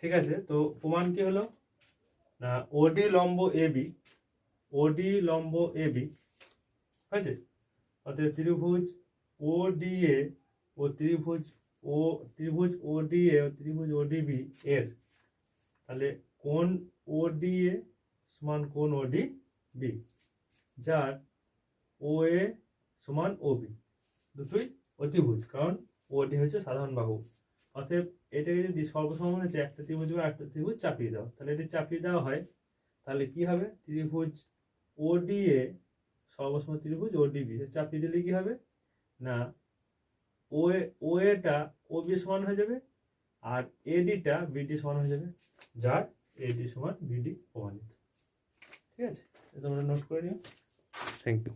ঠিক আছে? তো প্রমাণ কি হলো? না ওডি লম্ব এ বি ওডি লম্ব এ বি হয়েছে? অর্থাৎ ত্রিভুজ ও ডি এ ও ত্রিভুজ ও ত্রিভুজ ও ডি এ ও ত্রিভুজ ও ডি বি এর। তাহলে কোন ও ডি এ সমান কোন ও ডি বি যার ও এ সমান ও বি দুটোই অতিভুজ, কারণ ওটি হচ্ছে সাধারণ বাহু। অতএব এটাকে যদি সর্বসমান হচ্ছে একটা ত্রিভুজ বা একটা ত্রিভুজ চাপিয়ে দাও, তাহলে এটি চাপিয়ে দেওয়া হয়। তাহলে কি হবে? ত্রিভুজ ওডিএ সর্বসম ত্রিভুজ ওডিবি চাপিয়ে দিলে কি হবে? না ও ও এটা ও বি সমান হয়ে যাবে আর এডিটা বিডি সমান হয়ে যাবে, যার এডি সমান বিডি প্রমাণিত। ঠিক আছে? তোমরা নোট করে নিও। Thank you